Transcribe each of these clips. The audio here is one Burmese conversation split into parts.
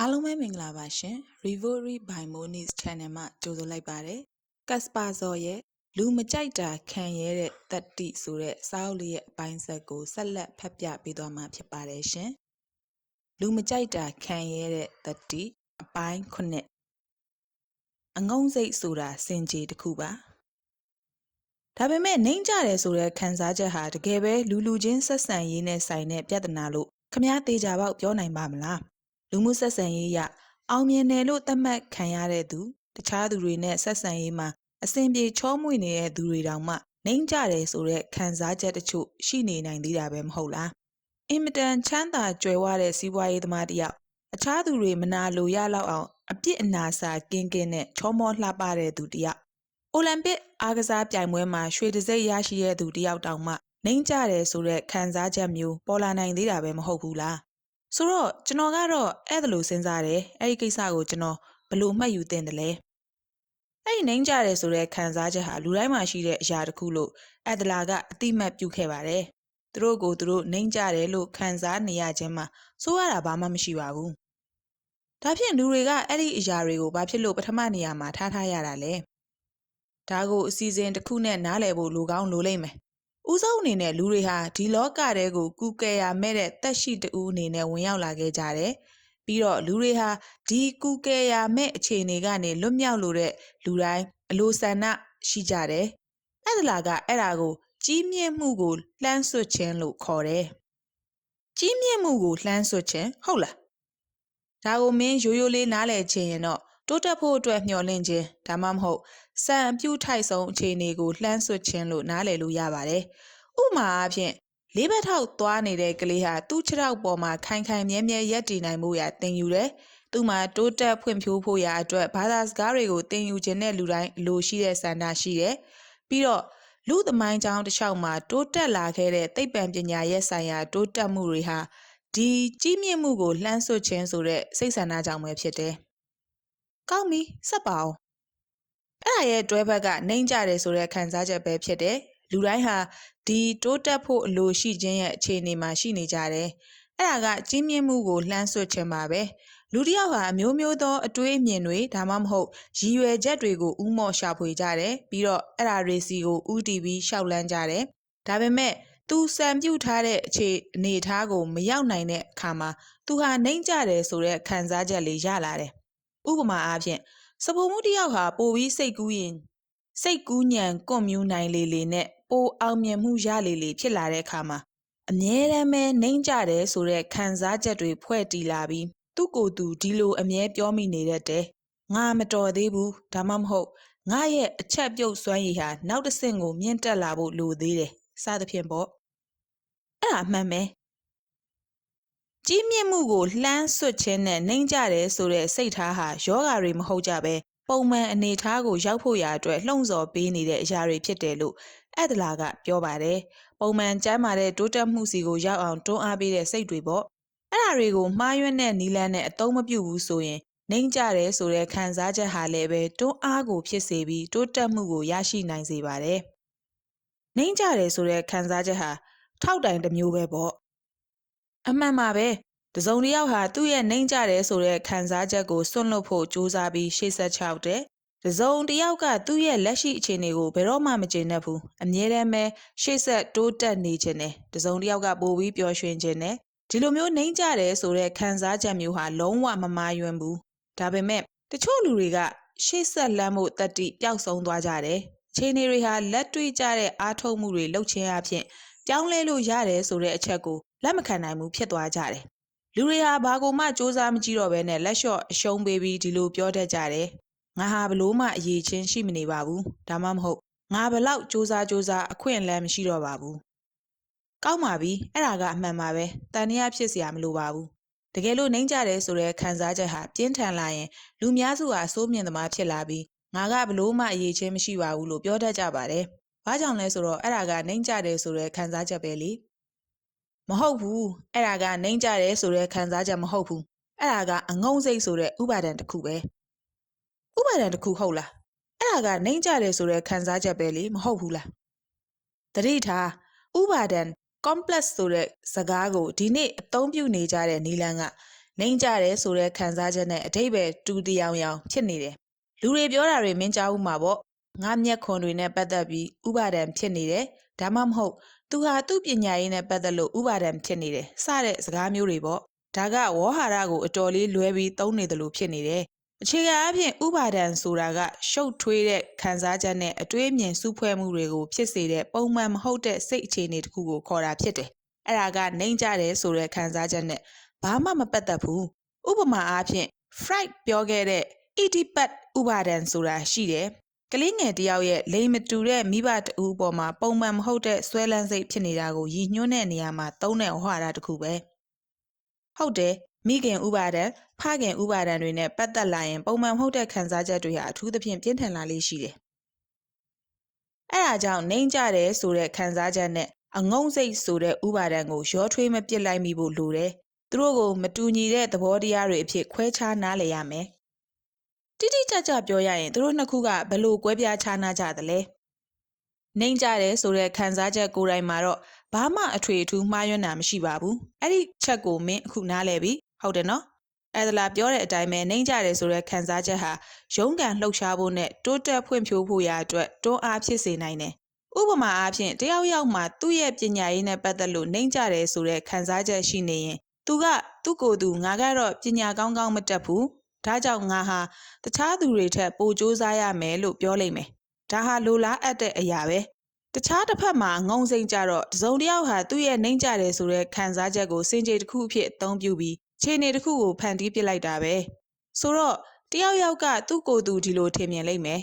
အားလုံးပဲမင်္ဂလာပါရှင် Revory by Moniz Channel မှာကြိုဆိုလိုက်ပါတယ်ကတ်စပါဇော်ရဲ့လူမကြိုက်တာခံရတဲ့တတ္တိဆိုတဲ့စာအုပ်လေးရဲ့အပိုင်းဆက်ကိုဆက်လက်ဖတ်ပြပေးသွားမှာဖြစ်ပါတယ်ရှင်လူမကြိုက်တာခံရတဲ့တတ္တိအပိုင်းခုနှစ်အငုံစိတ်ဆိုတာစင်ကြေတစ်ခုပါဒါပေမဲ့နှိမ့်ကြတယ်ဆိုတဲ့ခံစားချက်ဟာတကယ်ပဲလူလူချင်းဆက်ဆံရေးနဲ့ဆိုင်တဲ့ပြဿနာလို့ခမားသေးကြပေါက်ပြောနိုင်ပါမလား လူမှုဆက်ဆံရေးရအောင်မြင်တယ်လို့သတ်မှတ်ခံရတဲ့သူတခြားသူတွေနဲ့ဆက်ဆံရေးမှာအစဉ်ပြေချောမွေ့နေတဲ့သူတွေတောင်မှနှိမ့်ကြတယ်ဆိုတဲ့ခံစားချက်တချို့ရှိနေနိုင်သေးတာပဲမဟုတ်လားအင်မတန်ချမ်းသာကြွယ်ဝတဲ့စီးပွားရေးသမားတစ်ယောက်အခြားသူတွေမနာလိုရလောက်အောင်အပြစ်အနာစာကင်းကင်းနဲ့ချောမောလှပတဲ့သူတစ်ယောက်အိုလံပစ်အားကစားပြိုင်ပွဲမှာရွှေတံဆိပ်ရရှိတဲ့သူတစ်ယောက်တောင်မှနှိမ့်ကြတယ်ဆိုတဲ့ခံစားချက်မျိုးပေါ်လာနိုင်သေးတာပဲမဟုတ်ဘူးလား ဆိုတော့ကျွန်တော်ကတော့အဲ့ဒါလိုစဉ်းစားတယ်အဲ့ဒီကိစ္စကိုကျွန်တော်ဘယ်လိုမှတ်ယူသင့်တယ်လဲအဲ့ဒီနှိမ့်ကြတယ်ဆိုတဲ့ခံစားချက်ဟာလူတိုင်းမှာရှိတဲ့အရာတစ်ခုလို့အဒလာကအတိမတ်ပြုခဲ့ပါတယ်သူတို့ကိုသူတို့နှိမ့်ကြတယ်လို့ခံစားနေရခြင်းမှာစိုးရတာဘာမှမရှိပါဘူးဒါဖြင့်လူတွေကအဲ့ဒီအရာတွေကိုဘာဖြစ်လို့ပထမနေရာမှာထားထားရတာလဲဒါကိုအစီအစဉ်တစ်ခုနဲ့နားလည်ဖို့လိုကောင်းလိုလိမ့်မယ် ဦးဆုံးအနေနဲ့လူတွေဟာဒီလောကတဲကိုကူကယ်ရမဲ့တဲ့တက်ရှိတူအနေနဲ့ဝင်ရောက်လာခဲ့ကြတယ်။ပြီးတော့လူတွေဟာဒီကူကယ်ရမဲ့အခြေအနေကနေလွတ်မြောက်လို့တဲ့လူတိုင်းအလိုဆန္ဒရှိကြတယ်။အဲ့ဒါလာကအဲ့ဒါကိုကြီးမြင့်မှုကိုလှမ်းဆွတ်ခြင်းလို့ခေါ်တယ်။ကြီးမြင့်မှုကိုလှမ်းဆွတ်ခြင်းဟုတ်လား။ဒါကိုမင်းရိုးရိုးလေးနားလည်ခြင်းရင်တော့တိုးတက်ဖို့အတွက်မျှော်လင့်ခြင်းဒါမှမဟုတ် စံအပြုထိုက်ဆုံးအခြေအနေကိုလှမ်းဆွတ်ခြင်းလို့နားလည်လို့ရပါတယ်။ဥပမာအားဖြင့်လေးဘက်ထောက်သွားနေတဲ့ကလေးဟာသူ့ခြေထောက်ပေါ်မှာခိုင်ခိုင်မြဲမြဲရပ်တည်နိုင်မှုရာသင်ယူတယ်။သူ့မှာတိုးတက်ဖွံ့ဖြိုးဖို့ရာအတွက်ဘာသာစကားတွေကိုသင်ယူခြင်းနဲ့လူတိုင်းအလိုရှိတဲ့ဆန္ဒရှိတယ်။ပြီးတော့လူသမိုင်းကြောင်းတစ်လျှောက်မှာတိုးတက်လာခဲ့တဲ့သိပ္ပံပညာရဲ့ဆိုင်ရာတိုးတက်မှုတွေဟာဒီကြီးမြင့်မှုကိုလှမ်းဆွတ်ခြင်းဆိုတဲ့စိတ်ဆန္ဒကြောင့်ပဲဖြစ်တယ်။ကောင်းပြီဆက်ပါအောင် အဲ့ဒါရဲ့တွဲဘက်ကနှိမ့်ကြတယ်ဆိုတဲ့ခံစားချက်ပဲဖြစ်တယ်လူတိုင်းဟာဒီတိုးတက်ဖို့အလိုရှိခြင်းရဲ့အခြေအနေမှာရှိနေကြတယ်အဲ့ဒါကကြီးမြင့်မှုကိုလှမ်းဆွတ်ခြင်းပါပဲလူတစ်ယောက်ဟာအမျိုးမျိုးသောအတွေးအမြင်တွေဒါမှမဟုတ်ရည်ရွယ်ချက်တွေကိုဥမော့ရှာဖွေကြတယ်ပြီးတော့အဲ့ဒါတွေစီကိုဥတီပြီးရှောက်လန်းကြတယ်ဒါပေမဲ့သူစံပြုတ်ထားတဲ့အခြေအနေထားကိုမရောက်နိုင်တဲ့အခါမှာသူဟာနှိမ့်ကြတယ်ဆိုတဲ့ခံစားချက်လေးရလာတယ်ဥပမာအားဖြင့် စပုံမှုတယောက်ဟာပိုပြီးစိတ်ကူးရင်စိတ်ကူးညံကွန်မြူနိုင်လေလေနဲ့ပိုအောင်မြင်မှုရလေလေဖြစ်လာတဲ့အခါမှာအမြဲတမ်းပဲနှိမ့်ကြတယ်ဆိုတဲ့ခံစားချက်တွေဖွဲ့တည်လာပြီးသူ့ကိုယ်သူဒီလိုအမြဲပြောမိနေတတ်တယ်ငါမတော်သေးဘူးဒါမှမဟုတ်ငါရဲ့အချက်ပြုတ်စွမ်းရည်ဟာနောက်တစ်ဆင့်ကိုမြင့်တက်လာဖို့လိုသေးတယ်စသဖြင့်ပေါ့အဲ့ဒါမှန်ပဲ ကြီးမြင့်မှုကိုလှမ်းဆွတ်ခြင်းနဲ့နှိမ့်ကြတယ်ဆိုတဲ့စိတ်ထားဟာယောဂါတွေမဟုတ်ကြပဲပုံမှန်အနေထားကိုရောက်ဖို့ရာအတွက်လှုံ့ဆော်ပေးနေတဲ့အရာတွေဖြစ်တယ်လို့အဒလာကပြောပါတယ်။ပုံမှန်ကျမ်းမာတဲ့တိုးတက်မှုစီကိုရောက်အောင်တွန်းအားပေးတဲ့စိတ်တွေပေါ့။အဲ့ဒါတွေကိုမှားယွင်းတဲ့နီလန်းနဲ့အသုံးမပြုဘူးဆိုရင်နှိမ့်ကြတယ်ဆိုတဲ့ခံစားချက်ဟာလည်းပဲတွန်းအားကိုဖြစ်စေပြီးတိုးတက်မှုကိုရရှိနိုင်စေပါတယ်။နှိမ့်ကြတယ်ဆိုတဲ့ခံစားချက်ဟာထောက်တိုင်တစ်မျိုးပဲပေါ့။ အမှန်ပါပဲတစုံတစ်ယောက်ဟာသူ့ရဲ့နှိမ့်ကြတယ်ဆိုတဲ့ခံစားချက်ကိုစွန့်လွတ်ဖို့ကြိုးစားပြီးရှေ့ဆက်ချောက်တယ်တစုံတစ်ယောက်ကသူ့ရဲ့လက်ရှိအခြေအနေကိုဘယ်တော့မှမကျေနပ်ဘူးအမြဲတမ်းပဲရှေ့ဆက်တိုးတက်နေခြင်းနဲ့တစုံတစ်ယောက်ကပိုပြီးပျော်ရွှင်ခြင်းနဲ့ဒီလိုမျိုးနှိမ့်ကြတယ်ဆိုတဲ့ခံစားချက်မျိုးဟာလုံးဝမမာယွန်းဘူးဒါပေမဲ့တချို့လူတွေကရှေ့ဆက်လမ်းဖို့တတိပျောက်ဆုံးသွားကြတယ်အခြေအနေတွေဟာလက်တွေ့ကျတဲ့အားထုတ်မှုတွေလုပ်ခြင်းအပြင်ပြောင်းလဲလို့ရတယ်ဆိုတဲ့အချက်ကို လက်မခံနိုင်ဘူးဖြစ်သွားကြတယ်။လူတွေဟာဘာကိုမှစူးစမ်းမကြည့်တော့ဘဲနဲ့လက်လျှော့အရှုံးပေးပြီးဒီလိုပြောတတ်ကြတယ်။ငါဟာဘလို့မှအရေးချင်းရှိမနေပါဘူး။ဒါမှမဟုတ်ငါဘလောက်စူးစမ်းစူးစမ်းအခွင့်အလမ်းမရှိတော့ပါဘူး။ကောက်ပါပြီ။အဲ့ဒါကအမှန်ပါပဲ။တန်တရားဖြစ်စရာမလိုပါဘူး။တကယ်လို့နှိမ့်ကြတယ်ဆိုတဲ့ခံစားချက်ဟာပြင်းထန်လာရင်လူများစုဟာစိုးမြင်သမားဖြစ်လာပြီးငါကဘလို့မှအရေးချင်းမရှိပါဘူးလို့ပြောတတ်ကြပါတယ်။ဘာကြောင့်လဲဆိုတော့အဲ့ဒါကနှိမ့်ကြတယ်ဆိုတဲ့ခံစားချက်ပဲလေ မဟုတ်ဘူးအဲ့ဒါကနှိမ့်ကြတယ်ဆိုတဲ့ခံစားချက်မဟုတ်ဘူးအဲ့ဒါကအငုံစိတ်ဆိုတဲ့ဥပါဒံတစ်ခုပဲဥပါဒံတစ်ခုဟုတ်လားအဲ့ဒါကနှိမ့်ကြတယ်ဆိုတဲ့ခံစားချက်ပဲလေမဟုတ်ဘူးလားတတိထားဥပါဒံ complex ဆိုတဲ့စကားကိုဒီနေ့အသုံးပြုနေကြတဲ့နီလန်ကနှိမ့်ကြတယ်ဆိုတဲ့ခံစားချက်နဲ့အတိတ်ပဲတူတယောင်ယောင်ဖြစ်နေတယ်လူတွေပြောတာတွေမင်းကြားဦးမှာပေါ့ငါမျက်ခွန်တွေနဲ့ပတ်သက်ပြီးဥပါဒံဖြစ်နေတယ်ဒါမှမဟုတ် သူဟာသူ့ပညာရေးနဲ့ပတ်သက်လို့ဥပါဒံဖြစ်နေတယ်စတဲ့စကားမျိုးတွေပေါ့ဒါကဝေါ်ဟာရကိုအတော်လေးလွဲပြီးသုံးနေတယ်လို့ဖြစ်နေတယ်အခြေခံအဖြစ်ဥပါဒံဆိုတာကရှုပ်ထွေးတဲ့ခံစားချက်နဲ့အတွေးအမြင်စုဖွဲ့မှုတွေကိုဖြစ်စေတဲ့ပုံမှန်မဟုတ်တဲ့စိတ်အခြေအနေတစ်ခုကိုခေါ်တာဖြစ်တယ်။အဲ့ဒါကနှိမ့်ကြတယ်ဆိုတဲ့ခံစားချက်နဲ့ဘာမှမပတ်သက်ဘူး။ဥပမာအားဖြင့် Freud ပြောခဲ့တဲ့ Oedipus ဥပါဒံဆိုတာရှိတယ်။ ကလေးငယ်တယောက်ရဲ့လိမ်မတူတဲ့မိဘတဦးပေါ်မှာပုံမှန်မဟုတ်တဲ့ဆွဲလန်းစိတ်ဖြစ်နေတာကိုရည်ညွှန်းတဲ့နေရာမှာသုံးတဲ့ဝါဒတစ်ခုပဲ။ဟုတ်တယ်မိခင်ဥပါဒံဖခင်ဥပါဒံတွေနဲ့ပတ်သက်လာရင်ပုံမှန်မဟုတ်တဲ့ခံစားချက်တွေဟာအထူးသဖြင့်ပြင်းထန်လာလေးရှိတယ်။အဲဒါကြောင့်နှိမ့်ကြတယ်ဆိုတဲ့ခံစားချက်နဲ့အငုံစိတ်ဆိုတဲ့ဥပါဒံကိုရောထွေးမပစ်လိုက်မိဖို့လိုတယ်။သူတို့ကိုမတူညီတဲ့သဘောတရားတွေအဖြစ်ခွဲခြားနားလည်ရမယ်။ တိတိကျကျပြောရရင်သူတို့နှစ်ခုကဘယ်လိုကွဲပြားခြားနားကြသလဲ။နှိမ့်ကြတယ်ဆိုတဲ့ခံစားချက်ကိုယ်တိုင်မှာတော့ဘာမှအထွေအထူးမှားယွင်းတာမရှိပါဘူး။အဲ့ဒီချက်ကိုမင်းအခုနားလည်ပြီဟုတ်တယ်နော်အဲ့ဒါလာပြောတဲ့အတိုင်းပဲနှိမ့်ကြတယ်ဆိုတဲ့ခံစားချက်ဟာရုန်းကန်လှုပ်ရှားဖို့နဲ့တိုးတက်ဖွံ့ဖြိုးဖို့ရာအတွက်တွန်းအားဖြစ်စေနိုင်တယ်ဥပမာအားဖြင့်တယောက်ယောက်မှာသူ့ရဲ့ပညာရေးနဲ့ပတ်သက်လို့နှိမ့်ကြတယ်ဆိုတဲ့ခံစားချက်ရှိနေရင်သူကသူ့ကိုယ်သူငါကတော့ပညာကောင်းကောင်းမတတ်ဘူး ဒါကြောင့်ငါဟာတခြားသူတွေထက်ပိုစူးစမ်းရမယ်လို့ပြောလိမ့်မယ်ဒါဟာလိုလားအပ်တဲ့အရာပဲတခြားတစ်ဖက်မှာငုံစိမ့်ကြတော့တစုံတစ်ယောက်ဟာသူ့ရဲ့နှိမ့်ကြတယ်ဆိုတဲ့ခံစားချက်ကိုစင်ကြေတစ်ခုအဖြစ်အသုံးပြုပြီးခြေနေတစ်ခုကိုဖန်တီးပစ်လိုက်တာပဲဆိုတော့တယောက်ယောက်ကသူ့ကိုယ်သူဒီလိုထင်မြင်လိမ့်မယ်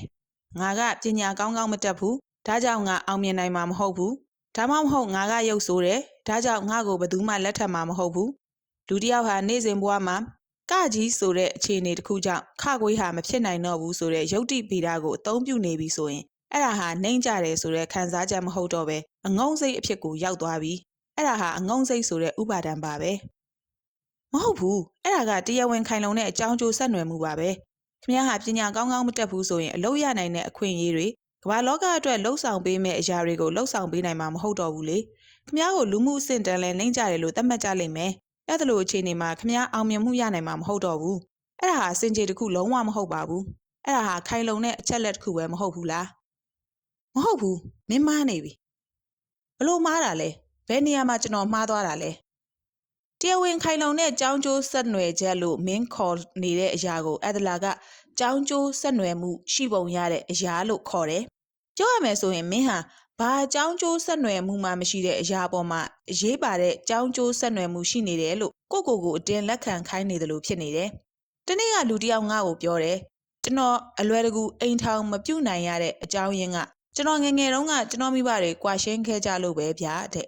ငါကပညာကောင်းကောင်းမတတ်ဘူးဒါကြောင့်ငါအောင်မြင်နိုင်မှာမဟုတ်ဘူးဒါမှမဟုတ်ငါကရုပ်ဆိုးတယ်ဒါကြောင့်ငါကိုဘယ်သူမှလက်ထပ်မှာမဟုတ်ဘူးလူတစ်ယောက်ဟာနေ့စဉ်ဘဝမှာ ကကြီးဆိုတဲ့အခြေအနေတစ်ခုကြောင့်ခကွေးဟာမဖြစ်နိုင်တော့ဘူးဆိုတဲ့ယုတ်တိဗီဒကိုအသုံးပြုနေပြီဆိုရင်အဲ့ဒါဟာနှိမ့်ကြတယ်ဆိုတဲ့ခံစားချက်မဟုတ်တော့ပဲအငုံစိတ်အဖြစ်ကိုရောက်သွားပြီအဲ့ဒါဟာအငုံစိတ်ဆိုတဲ့ဥပါဒံပါပဲမဟုတ်ဘူးအဲ့ဒါကတရားဝင်ခိုင်လုံတဲ့အကြောင်းကျိုးဆက်နွယ်မှုပါပဲခင်ဗျားဟာပညာကောင်းကောင်းမတတ်ဘူးဆိုရင်အလုပ်ရနိုင်တဲ့အခွင့်အရေးတွေကမ္ဘာလောကအတွက်လှုပ်ဆောင်ပေးမယ့်အရာတွေကိုလှုပ်ဆောင်ပေးနိုင်မှာမဟုတ်တော့ဘူးလေခင်ဗျားကိုလူမှုအဆင့်တန်းလဲနှိမ့်ကြတယ်လို့သတ်မှတ်ကြလိမ့်မယ် အဲ့ဒါလိုအခြေအနေမှာခင်ဗျားအောင်မြင်မှုရနိုင်မှာမဟုတ်တော့ဘူးအဲ့ဒါဟာစင်ကြေတစ်ခုလုံးဝမဟုတ်ပါဘူးအဲ့ဒါဟာခိုင်လုံတဲ့အချက်လက်တစ်ခုပဲမဟုတ်ဘူးလားမဟုတ်ဘူးမင်းမားနေပြီဘလို့မားတာလဲဘယ်နေရာမှာကျွန်တော်မှားသွားတာလဲတရားဝင်ခိုင်လုံတဲ့ကြောင်းကျိုးဆက်နွယ်ချက်လို့မင်းခေါ်နေတဲ့အရာကိုအဒလာကကြောင်းကျိုးဆက်နွယ်မှုရှိပုံရတဲ့အရာလို့ခေါ်တယ်။ပြောရမယ်ဆိုရင်မင်းဟာ ဘာကြောင်းကျိုးဆက်နွယ်မှုမှမရှိတဲ့အရာပေါ်မှာအရေးပါတဲ့ကြောင်းကျိုးဆက်နွယ်မှုရှိနေတယ်လို့ကိုကိုကိုအတင်းလက်ခံခိုင်းနေတယ်လို့ဖြစ်နေတယ်။တနေ့ကလူတယောက်ငါ့ကိုပြောတယ်။ကျွန်တော်အလွယ်တကူအိမ်ထောင်မပြုတ်နိုင်ရတဲ့အကြောင်းရင်းကကျွန်တော်ငငယ်တုန်းကကျွန်တော်မိဘတွေကွာရှင်းခဲ့ကြလို့ပဲဗျာတဲ့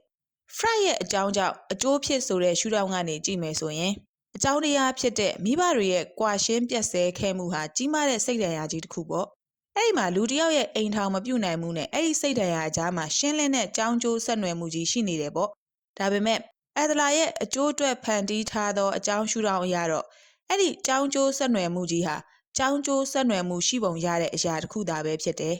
Fry ရဲ့အကြောင်းကြောင့်အကျိုးဖြစ်ဆိုတဲ့ရှုထောင့်ကနေကြည့်မယ်ဆိုရင်အကြောင်းတရားဖြစ်တဲ့မိဘတွေရဲ့ကွာရှင်းပြက်ဆဲခဲမှုဟာကြီးမားတဲ့စိတ်ဒဏ်ရာကြီးတစ်ခုပေါ့ အဲ့ဒီမှာလူတစ်ယောက်ရဲ့အိမ်ထောင်မပြုတ်နိုင်မှုနဲ့အဲ့ဒီစိတ်ဒဏ်ရာအကြားမှာရှင်းလင်းတဲ့ကြောင်းကျိုးဆက်နွယ်မှုကြီးရှိနေတယ်ပေါ့ဒါပေမဲ့အဒလာရဲ့အကျိုးအတွက်ဖန်တီးထားသောအကြောင်းရှုထောင့်အရာတော့အဲ့ဒီကြောင်းကျိုးဆက်နွယ်မှုကြီးဟာကြောင်းကျိုးဆက်နွယ်မှုရှိပုံရတဲ့အရာတစ်ခုသာပဲဖြစ်တယ်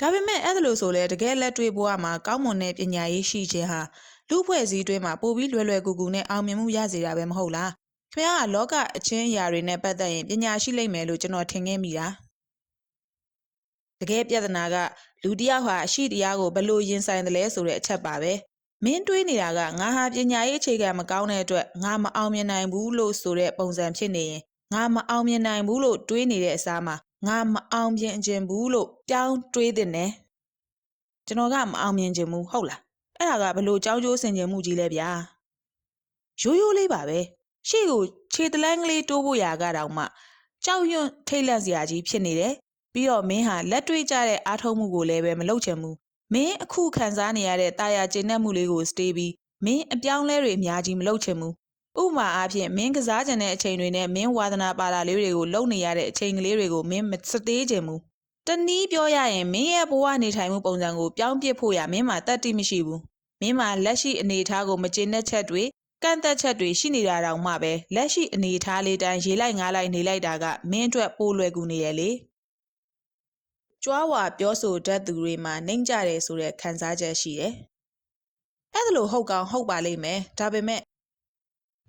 ဒါပေမဲ့အဲ့ဒါလို့ဆိုလဲတကယ်လက်တွေ့ဘဝမှာကောင်းမွန်တဲ့ပညာရေးရှိခြင်းဟာလူဖွဲ့စည်းတွင်းမှာပိုပြီးလွယ်လွယ်ကူကူနဲ့အောင်မြင်မှုရစေတာပဲမဟုတ်လားခင်ဗျားကလောကအချင်းအရာတွေနဲ့ပတ်သက်ရင်ပညာရှိလိမ့်မယ်လို့ကျွန်တော်ထင်ခဲ့မိတာ တကယ်ပြဿနာကလူတစ်ယောက်ဟာအရှိတရားကိုဘယ်လိုရင်ဆိုင်တယ်လဲဆိုတဲ့အချက်ပါပဲမင်းတွေးနေတာကငါဟာပညာရေးအခြေခံမကောင်းတဲ့အတွက်ငါမအောင်မြင်နိုင်ဘူးလို့ဆိုတဲ့ပုံစံဖြစ်နေရင်ငါမအောင်မြင်နိုင်ဘူးလို့တွေးနေတဲ့အစားမှာငါမအောင်မြင်ခြင်းဘူးလို့ပြောင်းတွေးတဲ့နဲ့ကျွန်တော်ကမအောင်မြင်ခြင်းဘူးဟုတ်လားအဲ့ဒါကဘလို့ကြောင်းကျိုးဆင်ခြင်မှုကြီးလဲဗျာရိုးရိုးလေးပါပဲရှေ့ကိုခြေတလန်းကလေးတိုးဖို့ရာကတောင်မှကြောက်ရွံ့ထိတ်လန့်စရာကြီးဖြစ်နေတယ် ပြီးတော့မင်းဟာလက်တွေ့ကြတဲ့အားထုတ်မှုကိုလည်းပဲမလုပ်ချင်ဘူးမင်းအခုခံစားနေရတဲ့တာယာကျဉ်နှက်မှုလေးကိုစတေးပြီးမင်းအပြောင်းလဲတွေအများကြီးမလုပ်ချင်ဘူးဥပမာအားဖြင့်မင်းကစားကြတဲ့အချိန်တွေနဲ့မင်းဝါသနာပါတာလေးတွေကိုလုပ်နေရတဲ့အချိန်ကလေးတွေကိုမင်းမစသေးခြင်းဘူးတနည်းပြောရရင်မင်းရဲ့ဘဝနေထိုင်မှုပုံစံကိုပြောင်းပြဖို့ရမင်းမှာတတ်တိမရှိဘူးမင်းမှာလက်ရှိအနေအထားကိုမကျေနပ်ချက်တွေကန့်သက်ချက်တွေရှိနေတာတောင်မှပဲလက်ရှိအနေအထားလေးတိုင်းရေးလိုက်ငားလိုက်နေလိုက်တာကမင်းအတွက်ပိုလွယ်ကူနေရလေ ကြွားဝါပြောဆိုတတ်သူတွေမှာနှိမ့်ကြတယ်ဆိုတဲ့ခံစားချက်ရှိတယ်အဲ့ဒါလို့ဟုတ်ကောင်းဟုတ်ပါလိမ့်မယ်ဒါပေမဲ့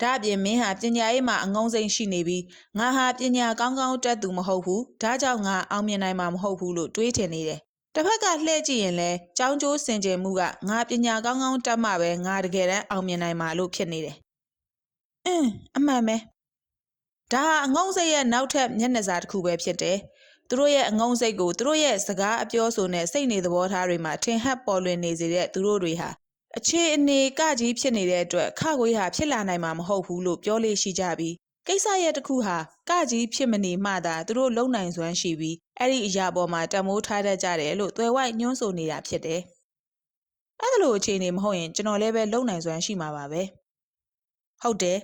ဒါအပြင်မင်းဟာပညာရေးမှာအငုံစိမ့်ရှိနေပြီးငါဟာပညာကောင်းကောင်းတတ်သူမဟုတ်ဘူးဒါကြောင့်ငါအောင်မြင်နိုင်မှာမဟုတ်ဘူးလို့တွေးထင်နေတယ်တစ်ဖက်ကလှည့်ကြည့်ရင်လဲကြောင်းကျိုးစင်ကြယ်မှုကငါပညာကောင်းကောင်းတတ်မှပဲငါတကယ်တမ်းအောင်မြင်နိုင်မှာလို့ဖြစ်နေတယ်အင်းအမှန်ပဲဒါဟာအငုံစိတ်ရဲ့နောက်ထပ်မျက်နှာစာတစ်ခုပဲဖြစ်တယ် သူတို့ရဲ့အငုံစိတ်ကိုသူတို့ရဲ့စကားအပြောဆိုနဲ့စိတ်နေသဘောထားတွေမှာထင်ဟပ်ပေါ်လွင်နေစေတဲ့သူတို့တွေဟာအခြေအနေကကြီးဖြစ်နေတဲ့အတွက်ခခွေးဟာဖြစ်လာနိုင်မှာမဟုတ်ဘူးလို့ပြောလို့ရှိကြပြီးကိစ္စရဲ့တစ်ခုဟာကကြီးဖြစ်မနေမှသာသူတို့လုံနိုင်စွမ်းရှိပြီးအဲ့ဒီအရာပေါ်မှာတံမိုးထားတတ်ကြတယ်လို့သွယ်ဝိုက်ညွှန်းဆိုနေတာဖြစ်တယ်။အဲ့ဒါလိုအခြေအနေမဟုတ်ရင်ကျွန်တော်လည်းပဲလုံနိုင်စွမ်းရှိမှာပါပဲ။ဟုတ်တယ်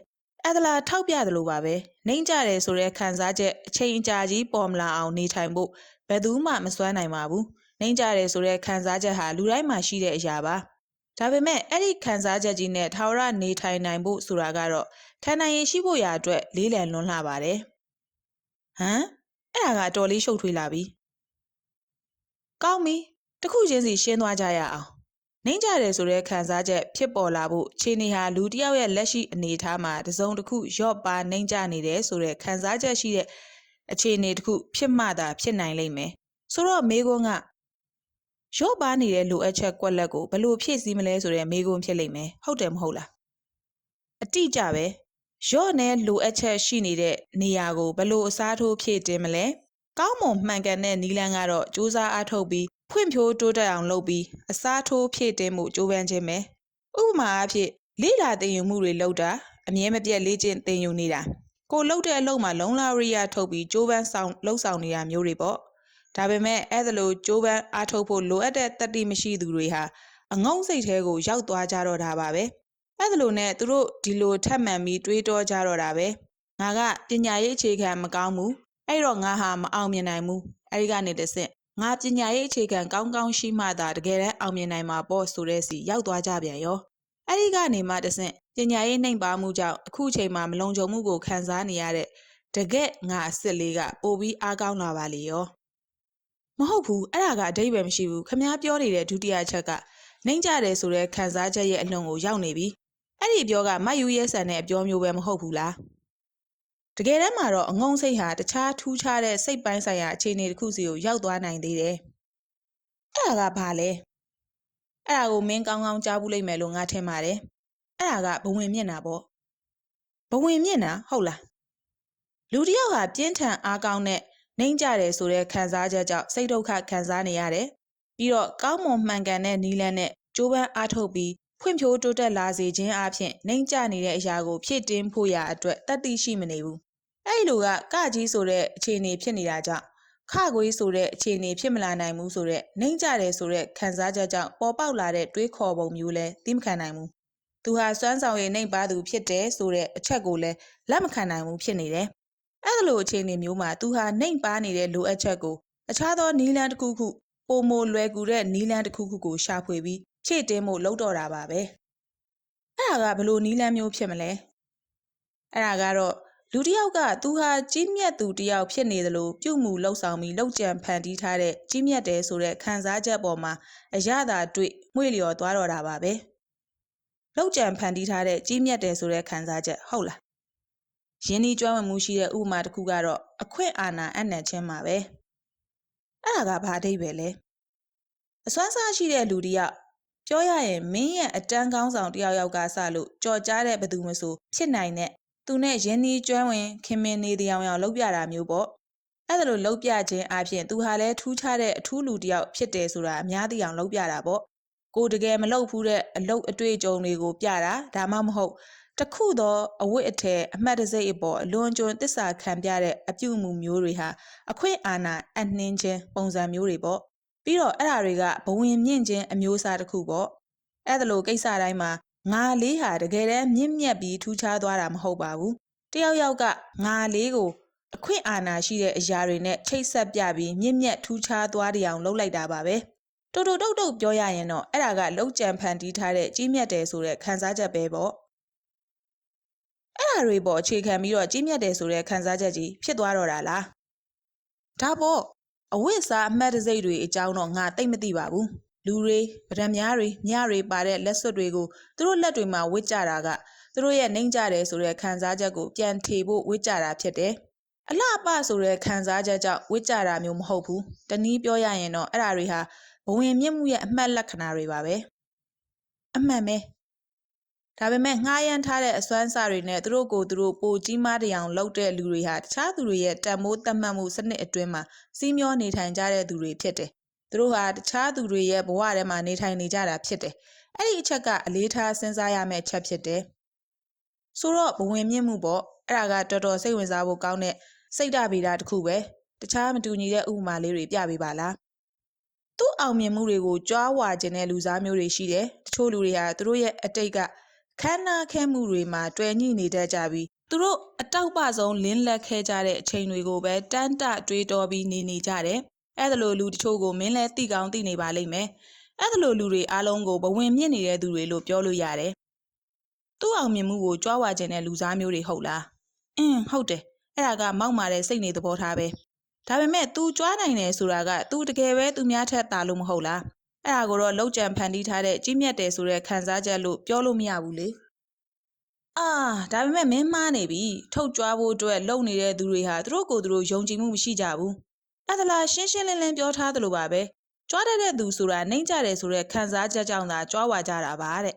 အဲ့ဒါလားထောက်ပြတယ်လို့ပါပဲနှိမ့်ကြတယ်ဆိုတဲ့ခံစားချက်အချိန်အကြာကြီးပေါ်မလာအောင်နေထိုင်ဖို့ဘယ်သူမှမစွမ်းနိုင်ပါဘူးနှိမ့်ကြတယ်ဆိုတဲ့ခံစားချက်ဟာလူတိုင်းမှာရှိတဲ့အရာပါဒါပေမဲ့အဲ့ဒီခံစားချက်ကြီးနဲ့ထာဝရနေထိုင်နိုင်ဖို့ဆိုတာကတော့ခံနိုင်ရရှိဖို့ရာအတွက်လေးလံလွန်းလာပါတယ်ဟမ်အဲ့ဒါကအတော်လေးရှုပ်ထွေးလာပြီကောင်းပြီတခုချင်းစီရှင်းသွားကြရအောင် နှိမ့်ကြတယ်ဆိုတဲ့ခံစားချက်ဖြစ်ပေါ်လာဖို့ခြေနေဟာလူတစ်ယောက်ရဲ့လက်ရှိအနေအထားမှာတစုံတစ်ခုရော့ပါနှိမ့်ကြနေတယ်ဆိုတဲ့ခံစားချက်ရှိတဲ့အခြေအနေတစ်ခုဖြစ်မှသာဖြစ်နိုင်လိမ့်မယ်ဆိုတော့မေကွန်းကရော့ပါနေတဲ့လိုအပ်ချက်ကွက်လက်ကိုဘယ်လိုဖြည့်ဆည်းမလဲဆိုတဲ့မေကွန်းဖြစ်လိမ့်မယ်ဟုတ်တယ်မဟုတ်လားအတိအကျပဲရော့နဲ့လိုအပ်ချက်ရှိနေတဲ့နေရာကိုဘယ်လိုအစားထိုးဖြည့်တင်မလဲ ကောင်းမွန်မှန်ကန်တဲ့နီလန်းကတော့စူးစမ်းအားထုတ်ပြီးဖွံ့ဖြိုးတိုးတက်အောင်လုပ်ပြီးအစားထိုးဖြည့်တင်မှုကြိုးပမ်းခြင်းပဲဥပမာအဖြစ်လေ့လာသင်ယူမှုတွေလုပ်တာအမြဲမပြတ်လေ့ကျင့်သင်ယူနေတာကိုလုပ်တဲ့အလုပ်မှာလုံလာရိယာထုတ်ပြီးကြိုးပမ်းဆောင်လှုပ်ဆောင်နေတာမျိုးတွေပေါ့ဒါပေမဲ့အဲ့ဒါလိုကြိုးပမ်းအားထုတ်ဖို့လိုအပ်တဲ့တတိမရှိသူတွေဟာအငုံစိတ်ထဲကိုရောက်သွားကြတော့တာပါပဲအဲ့ဒါလိုနဲ့သူတို့ဒီလိုထပ်မံပြီးတွေးတောကြတော့တာပဲငါကပညာရေးအခြေခံမကောင်းဘူး အဲ့တော့ငါဟာမအောင်မြင်နိုင်ဘူးအဲ့ဒီကနေတဆင့်ငါပညာရေးအခြေခံကောင်းကောင်းရှိမှသာတကယ်တမ်းအောင်မြင်နိုင်မှာပေါ့ဆိုတဲ့စီရောက်သွားကြပြန်ရောအဲ့ဒီကနေမှတဆင့်ပညာရေးနှိမ်ပါမှုကြောင့်အခုချိန်မှာမလုံခြုံမှုကိုခံစားနေရတဲ့တကက်ငါအစ်စ်လေးကပိုပြီးအားကောင်းလာပါလေရောမဟုတ်ဘူးအဲ့ဒါကအတိတ်ပဲမရှိဘူးခမားပြောနေတဲ့ဒုတိယချက်ကနှိမ့်ကြတယ်ဆိုတဲ့ခံစားချက်ရဲ့အလွန်ကိုရောက်နေပြီအဲ့ဒီပြောကမတ်ယူရဲဆန်တဲ့အပြောမျိုးပဲမဟုတ်ဘူးလား တကယ်တမ်းမှာတော့အငုံစိတ်ဟာတခြားထူးခြားတဲ့စိတ်ပိုင်းဆိုင်ရာအခြေအနေတစ်ခုစီကိုရောက်သွားနိုင်သေးတယ်။အဲ့ဒါကဘာလဲ။အဲ့ဒါကိုမင်းကောင်းကောင်းကြားဘူးလိမ့်မယ်လို့ငါထင်ပါတယ်။အဲ့ဒါကဘဝင်မျက်နှာပေါ့။ဘဝင်မျက်နှာဟုတ်လား။လူတစ်ယောက်ဟာပြင်းထန်အားကောင်းတဲ့နှိမ့်ကြတယ်ဆိုတဲ့ခံစားချက်ကြောင့်စိတ်ဒုက္ခခံစားနေရတယ်။ပြီးတော့ကောင်းမွန်မှန်ကန်တဲ့နီးလန်းနဲ့ကြိုးပမ်းအားထုတ်ပြီးဖွံ့ဖြိုးတိုးတက်လာစေခြင်းအပြင်နှိမ့်ကျနေတဲ့အရာကိုဖြည့်တင်းဖို့ရာအတွက်တတ်သိရှိမနေဘူး အဲ့လိုကကကြီးဆိုတဲ့အခြေအနေဖြစ်နေတာကြောင့်ခခွေးဆိုတဲ့အခြေအနေဖြစ်မလာနိုင်ဘူးဆိုတဲ့နှိမ့်ကြတယ်ဆိုတဲ့ခံစားချက်ကြောင့်ပေါ်ပေါက်လာတဲ့တွေးခေါ်ပုံမျိုးလဲသိမခံနိုင်ဘူးသူဟာစွမ်းဆောင်ရည်နှိမ့်ပါသူဖြစ်တယ်ဆိုတဲ့အချက်ကိုလည်းလက်မခံနိုင်ဘူးဖြစ်နေတယ်အဲ့လိုအခြေအနေမျိုးမှာသူဟာနှိမ့်ပါနေတဲ့လိုအပ်ချက်ကိုအခြားသောနီးလန်းတစ်ခုခုပုံမလွယ်ကူတဲ့နီးလန်းတစ်ခုခုကိုရှာဖွေပြီးဖြည့်တင်းမှုလုပ်တော့တာပါပဲအဲ့ဒါကဘလို့နီးလန်းမျိုးဖြစ်မလဲအဲ့ဒါကတော့ လူတစ်ယောက်ကသူဟာကြီးမြတ်သူတစ်ယောက်ဖြစ်နေသလိုပြုမှုလှုပ်ဆောင်ပြီးလှုပ်ကြံဖန်တီးထားတဲ့ကြီးမြတ်တယ်ဆိုတဲ့ခံစားချက်ပေါ်မှာအရသာတွေ့မှွေလျော်သွားတော့တာပါပဲလှုပ်ကြံဖန်တီးထားတဲ့ကြီးမြတ်တယ်ဆိုတဲ့ခံစားချက်ဟုတ်လားယင်းဒီကျွမ်းမှုရှိတဲ့ဥပမာတစ်ခုကတော့အခွင့်အာဏာအနက်ချင်းပါပဲအဲ့ဒါကဘာအဓိပ္ပာယ်လဲအစွမ်းစားရှိတဲ့လူတစ်ယောက်ပြောရရင်မင်းရဲ့အတန်းကောင်းဆောင်တယောက်ယောက်ကစလို့ကြော်ကြားတဲ့ဘသူမဆိုဖြစ်နိုင်တဲ့ သူနဲ့ရင်းနှီးကျွမ်းဝင်ခင်မင်နေတရားအောင်လောက်ပြတာမျိုးပေါ့အဲ့ဒါလိုလောက်ပြခြင်းအပြင်သူဟာလည်းထူးခြားတဲ့အထူးလူတစ်ယောက်ဖြစ်တယ်ဆိုတာအများသိအောင်လောက်ပြတာပေါ့ကိုတကယ်မလောက်ဘူးတဲ့အလုတ်အတွေ့အကြုံတွေကိုပြတာဒါမှမဟုတ်တခုသောအဝတ်အထည်အမှတ်တစိတ်အပေါ်အလွန်ကျွံတစ္ဆာခံပြတဲ့အပြုအမူမျိုးတွေဟာအခွင့်အာဏာအနှင်းခြင်းပုံစံမျိုးတွေပေါ့ပြီးတော့အဲ့ဓာတွေကဘဝင်မြင့်ခြင်းအမျိုးအစားတစ်ခုပေါ့အဲ့ဒါလိုကိစ္စတိုင်းမှာ ငါလေးဟာတကယ်တမ်းမြင့်မြတ်ပြီးထူးခြားသွားတာမဟုတ်ပါဘူးတယောက်ယောက်ကငါလေးကိုအခွင့်အာဏာရှိတဲ့အရာတွေနဲ့ချိတ်ဆက်ပြပြီးမြင့်မြတ်ထူးခြားသွားတဲ့အောင်လုပ်လိုက်တာပါပဲတူတူတုတ်တုတ်ပြောရရင်တော့အဲ့ဒါကလုံးကြံဖန်တီးထားတဲ့ကြီးမြတ်တယ်ဆိုတဲ့ခံစားချက်ပဲပေါ့အဲ့ဒါတွေပေါ်အခြေခံပြီးတော့ကြီးမြတ်တယ်ဆိုတဲ့ခံစားချက်ကြီးဖြစ်သွားတော့တာလားဒါပေါ့အဝိစာအမှတ်တစိတ်တွေအကြောင်းတော့ငါသိမသိပါဘူး လူတွေဗဒံများတွေမြတွေပါတဲ့လက်စွပ်တွေကိုသူတို့လက်တွေမှာဝစ်ကြတာကသူတို့ရဲ့နှိမ့်ကြတယ်ဆိုတဲ့ခံစားချက်ကိုပြန်ထေဖို့ဝစ်ကြတာဖြစ်တယ်အလှပဆိုတဲ့ခံစားချက်ကြောင့်ဝစ်ကြတာမျိုးမဟုတ်ဘူးတနည်းပြောရရင်တော့အဲ့ဒါတွေဟာဘဝင်မြင့်မှုရဲ့အမှတ်လက္ခဏာတွေပါပဲအမှန်ပဲဒါပေမဲ့ငှားရမ်းထားတဲ့အစွမ်းအစတွေနဲ့သူတို့ကိုယ်သူတို့ပိုကြီးမားတဲ့အောင်လုပ်တဲ့လူတွေဟာတခြားသူတွေရဲ့တန်ဖိုးသတ်မှတ်မှုစနစ်အတွင်းမှာစီးမျောနေထိုင်ကြတဲ့သူတွေဖြစ်တယ်။ သူတို့ဟာတခြားသူတွေရဲ့ဘဝထဲမှာနေထိုင်နေကြတာဖြစ်တယ်။အဲ့ဒီအချက်ကအလေးထားစဉ်းစားရမယ့်အချက်ဖြစ်တယ်။ဆိုတော့ဘဝင်မြင့်မှုပေါ့အဲ့ဒါကတော်တော်စိတ်ဝင်စားဖို့ကောင်းတဲ့စိတ်ဓာတ်ဗေဒတစ်ခုပဲ။တခြားမတူညီတဲ့ဥပမာလေးတွေပြပေးပါလား။သူ့အောင်မြင်မှုတွေကိုကြွားဝါခြင်းတဲ့လူစားမျိုးတွေရှိတယ်။တချို့လူတွေဟာသူတို့ရဲ့အတိတ်ကခမ်းနားခဲမှုတွေမှာတွယ်ညှိနေတတ်ကြပြီးသူတို့အတောက်ပဆုံးလင်းလက်ခဲကြတဲ့အချိန်တွေကိုပဲတန်းတတွေးတောပြီးနေနေကြတယ်။ အဲ့ဒါလိုလူတချို့ကိုမင်းလဲတိကောင်းတိနေပါလိမ့်မယ်။အဲ့ဒါလိုလူတွေအားလုံးကိုဘဝင်မြင့်နေတဲ့သူတွေလို့ပြောလို့ရတယ်။သူ့အောင်မြင်မှုကိုကြွားဝါခြင်းတဲ့လူစားမျိုးတွေဟုတ်လား။အင်းဟုတ်တယ်။အဲ့ဒါကမောက်မာတဲ့စိတ်နေသဘောထားပဲ။ဒါပေမဲ့ तू ကြွားနိုင်တယ်ဆိုတာက तू တကယ်ပဲသူများထက်တာလို့မဟုတ်လား။အဲ့ဒါကိုတော့လောက်ကြံဖန်တီးထားတဲ့ကြီးမြတ်တယ်ဆိုတဲ့ခံစားချက်လို့ပြောလို့မရဘူးလေအာဒါပေမဲ့မင်းမှားနေပြီထုတ်ကြွားဖို့အတွက်လုပ်နေတဲ့သူတွေဟာသူတို့ကိုယ်သူတို့ယုံကြည်မှုမရှိကြဘူး အဲ့ဒါလားရှင်းရှင်းလင်းလင်းပြောထားသလိုပါပဲကြွားတတ်တဲ့သူဆိုတာနှိမ့်ကြတယ်ဆိုတဲ့ခံစားချက်ကြောင့်သာကြွားဝါကြတာပါတဲ့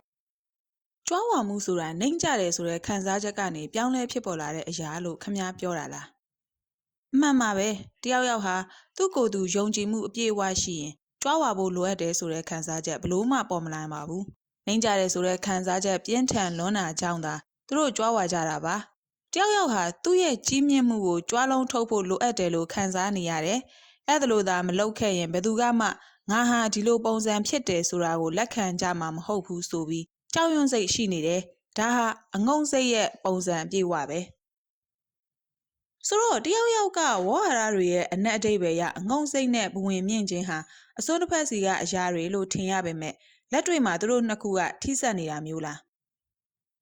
ကြွားဝါမှုဆိုတာနှိမ့်ကြတယ်ဆိုတဲ့ခံစားချက်ကနေပြောင်းလဲဖြစ်ပေါ်လာတဲ့အရာလို့ခမ ्या ပြောတာလားမှန်ပါပဲတယောက်ယောက်ဟာသူ့ကိုယ်သူယုံကြည်မှုအပြည့်အဝရှိရင်ကြွားဝါဖို့လိုအပ်တယ်ဆိုတဲ့ခံစားချက်ဘလို့မှပေါ်မလာပါဘူး။နှိမ့်ကြတယ်ဆိုတဲ့ခံစားချက်ပြင်းထန်လွန်းတာကြောင့်သာသူတို့ကြွားဝါကြတာပါ။ တယောက်ယောက်ဟာသူ့ရဲ့ကြီးမြင့်မှုကိုကြွားလုံးထုတ်ဖို့လိုအပ်တယ်လို့ခံစားနေရတယ်။အဲ့ဒါလို့သာမလုပ်ခဲ့ရင်ဘယ်သူကမှငါဟာဒီလိုပုံစံဖြစ်တယ်ဆိုတာကိုလက်ခံကြမှာမဟုတ်ဘူးဆိုပြီးကြောက်ရွံ့စိတ်ရှိနေတယ်။ဒါဟာအငုံစိတ်ရဲ့ပုံစံအပြည့်ဝပဲ။ဆိုတော့တယောက်ယောက်ကဝေါ်ဟာရတွေရဲ့အနက်အတိတ်ပဲရအငုံစိတ်နဲ့ဘဝင်မြင့်ခြင်းဟာအစိုးတစ်ဖက်စီကအရာတွေလို့ထင်ရပေမဲ့လက်တွေ့မှာသူတို့နှစ်ခုကထိစပ်နေတာမျိုးလား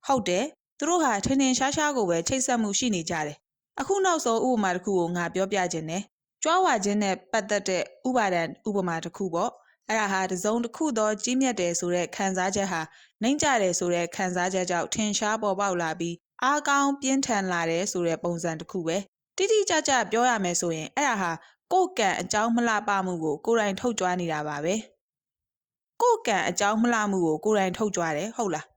ဟုတ်တယ် သူတို့ဟာထင်ထင်ရှားရှားကိုပဲချိတ်ဆက်မှုရှိနေကြတယ်အခုနောက်ဆုံးဥပမာတစ်ခုကိုငါပြောပြခြင်းနဲ့ကြွားဝါခြင်းနဲ့ပတ်သက်တဲ့ဥပါဒံဥပမာတစ်ခုပေါ့အဲ့ဒါဟာတစုံတစ်ခုသောကြီးမြတ်တယ်ဆိုတဲ့ခံစားချက်ဟာနှိမ့်ကြတယ်ဆိုတဲ့ခံစားချက်ကြောင့်ထင်ရှားပေါ်ပေါက်လာပြီးအားကောင်းပြင်းထန်လာတယ်ဆိုတဲ့ပုံစံတစ်ခုပဲတိတိကျကျပြောရမယ်ဆိုရင်အဲ့ဒါဟာကိုယ်ကံအကြောင်းမလှပမှုကိုကိုယ်တိုင်ထုတ်ကြွားနေတာပါပဲကိုယ်ကံအကြောင်းမလှမှုကိုကိုယ်တိုင်ထုတ်ကြွားတယ်ဟုတ်လား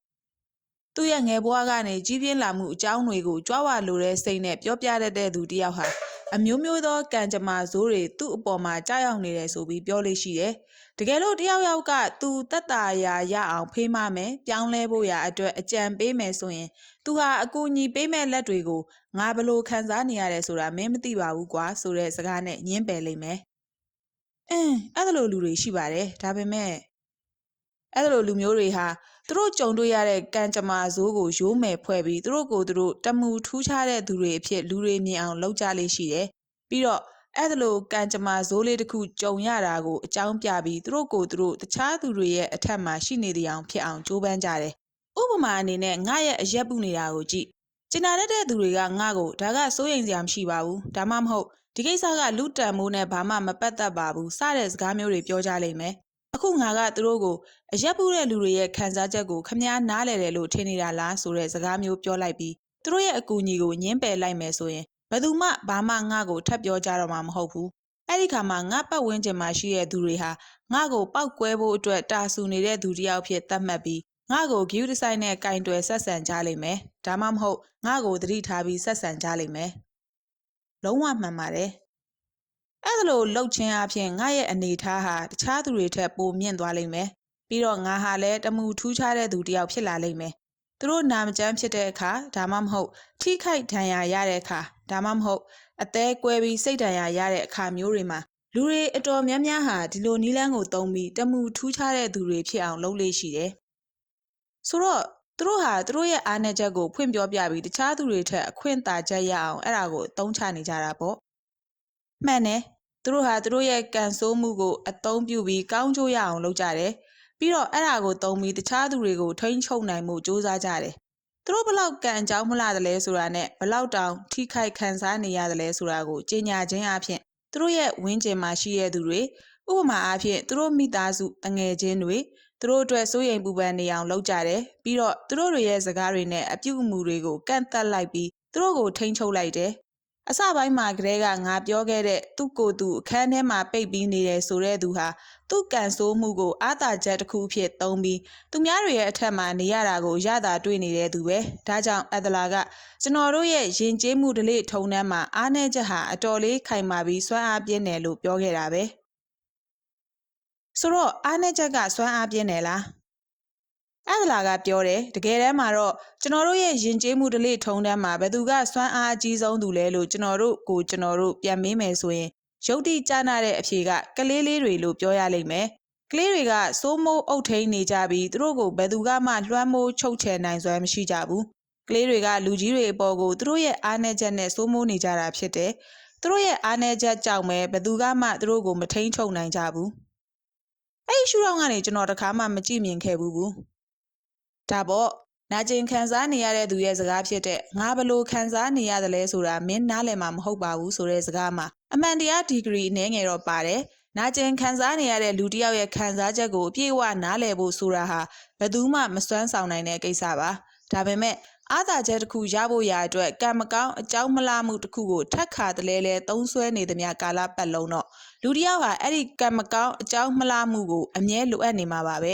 သူ့ရဲ့ငယ်ဘဝကနေကြီးပြင်းလာမှုအကြောင်းတွေကိုကြွားဝါလိုတဲ့စိတ်နဲ့ပြောပြတတ်တဲ့သူတယောက်ဟာအမျိုးမျိုးသောကံကြမ္မာဇိုးတွေသူ့အပေါ်မှာကြောက်ရွံ့နေတယ်ဆိုပြီးပြောလို့ရှိတယ်။တကယ်လို့တယောက်ယောက်ကသူတက်တာရာရအောင်ဖေးမမယ်ပြောင်းလဲဖို့ရာအတွက်အကြံပေးမယ်ဆိုရင်သူဟာအကူအညီပေးမဲ့လက်တွေကိုငါဘလို့ခံစားနေရတယ်ဆိုတာမင်းမသိပါဘူးကွာဆိုတဲ့စကားနဲ့ညင်းပယ်လိမ့်မယ်။အင်းအဲ့လိုလူတွေရှိပါတယ်ဒါပေမဲ့အဲ့လိုလူမျိုးတွေဟာ သူတို့ကြုံတွေ့ရတဲ့ကံကြမ္မာဇိုးကိုရိုးမယ်ဖွဲ့ပြီးသူတို့ကိုသူတို့တမှုထူးခြားတဲ့သူတွေအဖြစ်လူတွေမြင်အောင်လုပ်ကြလေးရှိတယ်။ပြီးတော့အဲ့ဒါလိုကံကြမ္မာဇိုးလေးတစ်ခုကြုံရတာကိုအကြောင်းပြပြီးသူတို့ကိုသူတို့တခြားသူတွေရဲ့အထက်မှာရှိနေတဲ့အအောင်ဖြစ်အောင်ကြိုးပမ်းကြတယ်။ဥပမာအနေနဲ့ငါရဲ့အရက်ပုနေတာကိုကြည့်။ကျင်နာတတ်တဲ့သူတွေကငါ့ကိုဒါကစိုးရိမ်စရာမရှိပါဘူး။ဒါမှမဟုတ်ဒီကိစ္စကလူတန်မိုးနဲ့ဘာမှမပတ်သက်ပါဘူးစတဲ့စကားမျိုးတွေပြောကြလိမ့်မယ် အခုငါကသူတို့ကိုအရက်ပူတဲ့လူတွေရဲ့ခံစားချက်ကိုခမားနားလဲတယ်လို့ထင်နေတာလားဆိုတဲ့စကားမျိုးပြောလိုက်ပြီးသူတို့ရဲ့အကူအညီကိုညှင်းပယ်လိုက်မယ်ဆိုရင်ဘယ်သူမှဘာမှငါ့ကိုထပ်ပြောကြတော့မှာမဟုတ်ဘူးအဲ့ဒီခါမှာငါပတ်ဝန်းကျင်မှာရှိတဲ့သူတွေဟာငါ့ကိုပောက်ကွဲဖို့အတွက်တာဆူနေတဲ့သူတယောက်ဖြစ်သတ်မှတ်ပြီးငါ့ကိုဂီယူဒီဇိုင်းနဲ့ကင်တွယ်ဆက်ဆံကြလိမ့်မယ်ဒါမှမဟုတ်ငါ့ကိုသတိထားပြီးဆက်ဆံကြလိမ့်မယ်လုံးဝမှန်ပါတယ် အဲ့ဒါလို့လှုပ်ခြင်းအပြင်ငါရဲ့အနေထားဟာတခြားသူတွေထက်ပိုမြင့်သွားလိမ့်မယ်ပြီးတော့ငါဟာလည်းတမှုထူးခြားတဲ့သူတစ်ယောက်ဖြစ်လာလိမ့်မယ်သူတို့နာမကျန်းဖြစ်တဲ့အခါဒါမှမဟုတ် ထိခိုက်ဒဏ်ရာရတဲ့အခါဒါမှမဟုတ်အသေးကွဲပြီးစိတ်ဒဏ်ရာရတဲ့အခါမျိုးတွေမှာလူတွေအတော်များများဟာဒီလိုနီးလန်းကိုသုံးပြီးတမှုထူးခြားတဲ့သူတွေဖြစ်အောင်လုပ်လို့ရှိတယ်ဆိုတော့သူတို့ဟာသူတို့ရဲ့အားနည်းချက်ကိုဖွင့်ပြောပြပြီးတခြားသူတွေထက်အခွင့်အာဏာချက်ရအောင်အဲ့ဒါကိုအသုံးချနေကြတာပေါ့ မှန်တယ်သူတို့ဟာသူတို့ရဲ့ကံဆိုးမှုကိုအသုံးပြုပြီးကောင်းကျိုးရအောင်လုပ်ကြတယ်ပြီးတော့အဲ့ဒါကိုသုံးပြီးတခြားသူတွေကိုထိန်းချုပ်နိုင်မှုစ조사ကြတယ်သူတို့ဘလောက်ကံအကြောင်းမလားတယ်လဲဆိုတာနဲ့ဘလောက်တောင်ထိခိုက်ခံစားနေရတယ်လဲဆိုတာကိုကြေညာခြင်းအပြင်သူတို့ရဲ့ဝင်းကျင်မှာရှိတဲ့သူတွေဥပမာအားဖြင့်သူတို့မိသားစုတငယ်ချင်းတွေသူသူတို့အတွက်စိုးရိမ်ပူပန်နေအောင်လုပ်ကြတယ်ပြီးတော့သူတို့တွေရဲ့စကားတွေနဲ့အပြုအမူတွေကိုကန့်သက်လိုက်ပြီးသူတို့ကိုထိန်းချုပ်လိုက်တယ် အစပိုင်းမှာကတည်းကငါပြောခဲ့တဲ့သူ့ကိုယ်သူအခန်းထဲမှာပိတ်ပြီးနေတယ်ဆိုတဲ့သူဟာသူ့ကန်ဆိုးမှုကိုအာသာချက်တစ်ခုအဖြစ်သုံးပြီးသူများတွေရဲ့အထက်မှာနေရတာကိုရတာတွေ့နေတဲ့သူပဲဒါကြောင့်အဒလာကကျွန်တော်တို့ရဲ့ယဉ်ကျေးမှုဓလေ့ထုံးတမ်းမှာအားနည်းချက်ဟာအတော်လေးခိုင်မာပြီးစွမ်းအားပြင်းတယ်လို့ပြောခဲ့တာပဲဆိုတော့အားနည်းချက်ကစွမ်းအားပြင်းတယ်လား အဲ့ဒလာကပြောတယ်တကယ်တမ်းမှာတော့ကျွန်တော်တို့ရဲ့ယဉ်ကျေးမှုဓလေ့ထုံးတမ်းမှာဘယ်သူကစွမ်းအားအကြီးဆုံးသူလဲလို့ကျွန်တော်တို့ကိုကျွန်တော်တို့ပြန်မေးမယ်ဆိုရင်ရုပ်တိကျနာတဲ့အဖြေကကလေးလေးတွေလို့ပြောရလိမ့်မယ်ကလေးတွေကစိုးမိုးအုပ်ထိန်နေကြပြီးသူတို့ကိုဘယ်သူကမှလွှမ်းမိုးချုပ်ချယ်နိုင်စွမ်းမရှိကြဘူးကလေးတွေကလူကြီးတွေအပေါ်ကိုသူတို့ရဲ့အားနည်းချက်နဲ့စိုးမိုးနေကြတာဖြစ်တယ်သူတို့ရဲ့အားနည်းချက်ကြောင့်ပဲဘယ်သူကမှသူတို့ကိုမထိန်ချုပ်နိုင်ကြဘူးအဲ့ဒီရှုထောင့်ကနေကျွန်တော်တခါမှမကြည့်မြင်ခဲ့ဘူးဘူး ဒါပေါ့နာကျင်ခံစားနေရတဲ့သူရဲ့စကားဖြစ်တဲ့ငါဘလို့ခံစားနေရတယ်လဲဆိုတာမင်းနားလည်မှာမဟုတ်ပါဘူးဆိုတဲ့စကားမှာအမှန်တရားဒီဂရီအနည်းငယ်တော့ပါတယ်နာကျင်ခံစားနေရတဲ့လူတစ်ယောက်ရဲ့ခံစားချက်ကိုအပြည့်အဝနားလည်ဖို့ဆိုတာဟာဘယ်သူမှမစွမ်းဆောင်နိုင်တဲ့ကိစ္စပါဒါပေမဲ့အားသာချက်တစ်ခုရဖို့ရာအတွက်ကံမကောင်းအကြောင်းမလားမှုတစ်ခုကိုထက်ခါတလဲလဲသုံးဆွဲနေသမျှကာလပတ်လုံးတော့လူတစ်ယောက်ဟာအဲ့ဒီကံမကောင်းအကြောင်းမလားမှုကိုအမြဲလိုအပ်နေမှာပါပဲ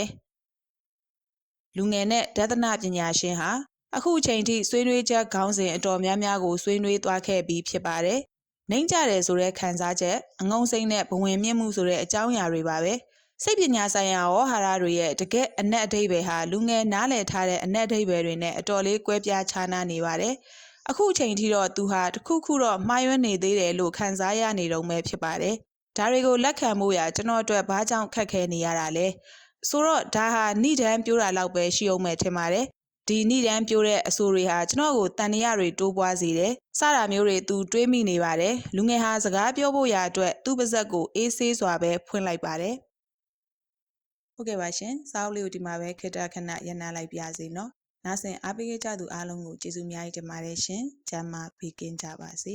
လူငယ်နဲ့ဒသနာပညာရှင်ဟာအခုချိန်ထိဆွေးနွေးချက်ခေါင်းစဉ်အတော်များများကိုဆွေးနွေးသွားခဲ့ပြီးဖြစ်ပါတယ်။နှိမ့်ကြတယ်ဆိုတဲ့ခံစားချက်အငုံစိမ့်နဲ့ဘဝင်မြင့်မှုဆိုတဲ့အကြောင်းအရာတွေပါပဲ။စိတ်ပညာဆိုင်ရာဝေါ်ဟာရတွေရဲ့တကယ်အနက်အဓိပ္ပာယ်ဟာလူငယ်နားလည်ထားတဲ့အနက်အဓိပ္ပာယ်တွေနဲ့အတော်လေးကွဲပြားခြားနားနေပါတယ်။အခုချိန်ထိတော့သူဟာတခုခုတော့မှားယွင်းနေသေးတယ်လို့ခံစားရနေတော့မှဖြစ်ပါတယ်။ဒါတွေကိုလက်ခံဖို့ရာကျွန်တော်အတွက်ဘာကြောင့်ခက်ခဲနေရတာလဲ ဆိုတော့ဒါဟာဏိဒန်းပြိုးတာလောက်ပဲရှိအောင်မဲ့ထင်ပါတယ်ဒီဏိဒန်းပြိုးတဲ့အဆိုတွေဟာကျွန်တော်ကိုတန်တရားတွေတိုးပွားစေတယ်စတာမျိုးတွေသူတွေးမိနေပါတယ်လူငယ်ဟာစကားပြောဖို့ရာအတွက်သူ့ပါဇက်ကိုအေးဆေးစွာပဲဖွင့်လိုက်ပါတယ်ဟုတ်ကဲ့ပါရှင်စာအုပ်လေးကိုဒီမှာပဲခေတ္တခဏရန်နာလိုက်ပြစေနော်နားဆင်အားပေးကြသူအားလုံးကိုကျေးဇူးအများကြီးတင်ပါတယ်ရှင်ကျမ်းမာပေးကင်းကြပါစေ